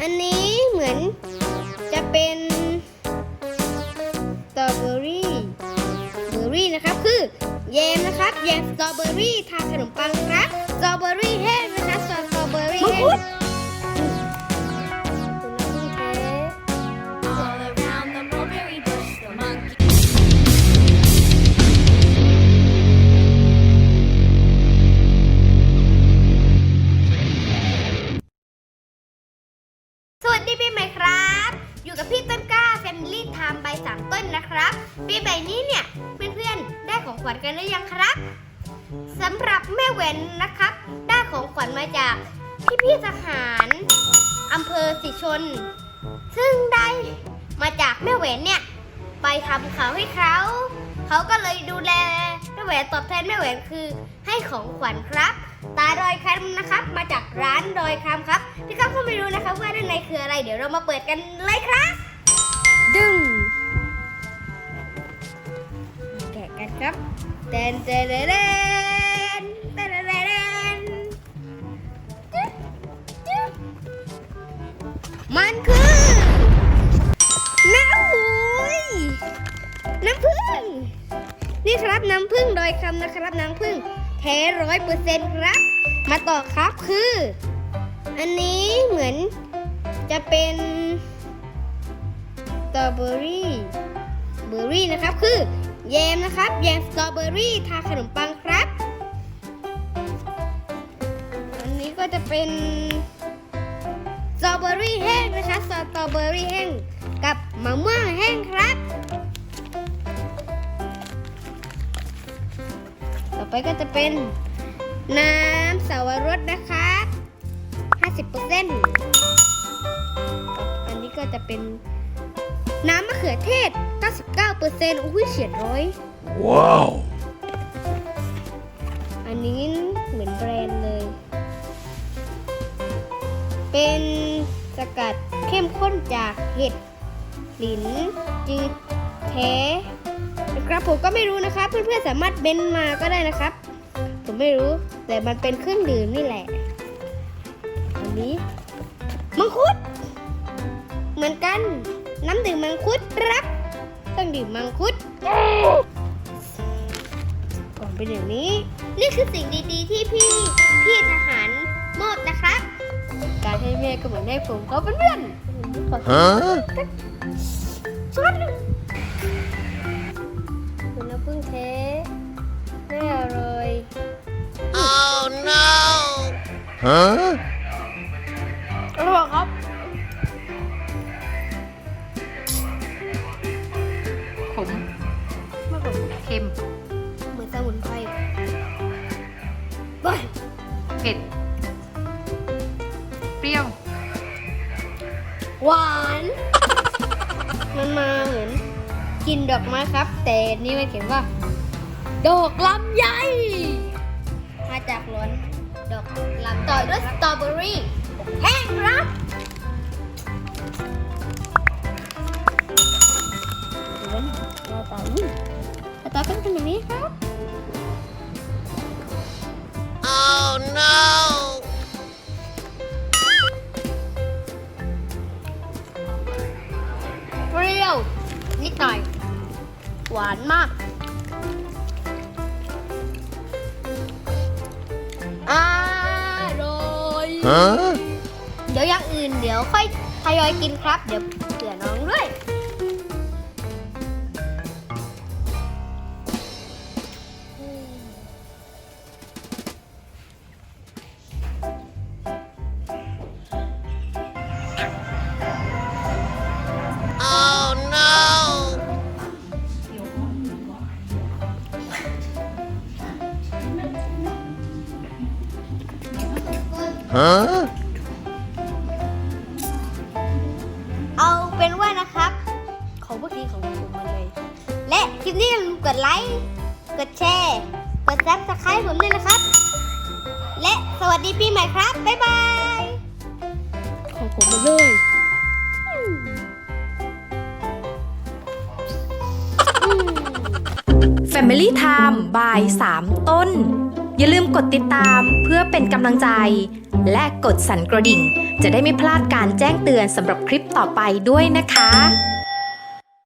อันนี้เหมือนจะเป็นสตรอเบอรี่เบอรี่นะครับคือแยมนะครับแยมสตรอเบอรี่ทาขนมปังครับสตรอเบอรี่แห้งนะครับสตรอเบอรี่แห้ง นะครับปีใหม่นี้เนี่ยเพื่อนๆได้ของขวัญกันหรือยังครับสำหรับแม่แหวนนะครับ ได้ของขวัญมาจากพี่พี่ๆทหารอำเภอสิชน ซึ่งได้มาจากแม่แหวนเนี่ย ไปทำเขาให้เขา เขาก็เลยดูแลแม่แหวนตอบแทนแม่แหวนคือ ให้ของขวัญครับ ตาดอยคำนะครับ มาจากร้านดอยคำครับพี่ครับก็ไม่รู้นะครับว่าด้านในคืออะไร เดี๋ยวเรามาเปิดกันเลยครับ ดึง ครับเดนเดนเดนเดนเดนเดนเดนมันคือน้ำหุยน้ำผึ้งนี่ครับน้ำผึ้งโดยคำนะครับน้ำผึ้งแท้ร้อยเปอร์เซ็นต์ครับ มาต่อครับคือ อันนี้เหมือนจะเป็นสตรอเบอรี่เบอร์รี่นะครับคือ แยมนะครับแยมสตรอเบอรี่ทาขนมปังครับ อันนี้ก็จะเป็นสตรอเบอรี่แห้งนะคะสตรอเบอรี่แห้งกับมะม่วงแห้งครับ ต่อไปก็จะเป็นน้ำสาวรสนะครับ50%อันนี้ก็จะเป็น น้ำมะเขือเทศ 99%อุ้ยเฉียดร้อย Wow. อันนี้เหมือนแบรนด์เลย เป็นสกัดเข้มข้นจากเห็ดหลินจืดแท้นะครับผมก็ไม่รู้นะครับ เพื่อนๆสามารถเบนมาก็ได้นะครับ ผมไม่รู้แต่มันเป็นเครื่องดื่มนี่แหละ อันนี้มังคุดเหมือนกัน น้ำดื่มมังคุดครับเครื่องดื่มมังคุดก่อนเป็นอย่างนี้ นี่คือสิ่งดีๆ ที่พี่พี่ทหารมอบนะครับ การให้แม่ก็เหมือนให้ผมเขาเป็นเพื่อนขอโทษ Huh? ช้อนหนึ่งคุณน้ำผึ้งเทน่าอร่อย Oh no. Huh? อ เผ็ด เปรี้ยว หวาน มันมาเหมือนกินดอกไม้ครับ แต่นี่มันเขียนว่า ดอกลำไยมาจากล้วนดอกลำต่อด้วยสตรอเบอรี่ นิดหน่อย หวานมาก อร่อย Huh? เดี๋ยวอย่างอื่นเดี๋ยวค่อยทยอยกินครับ เดี๋ยวเผื่อน้องด้วย Huh? เอาเป็นว่านะครับ ของพวกนี้ของผมหมาเลย และคลิปนี้อย่าลืมกดไลค์กดแชร์กดซับสไครต์ผมด้วยนะครับ และสวัสดีปีใหม่ครับ บ๊ายบาย ของผมมาเลย Family Time บาย3ต้น อย่าลืมกดติดตามเพื่อเป็นกำลังใจ และกดสั่นกระดิ่ง จะได้ไม่พลาดการแจ้งเตือนสำหรับคลิปต่อไปด้วยนะคะ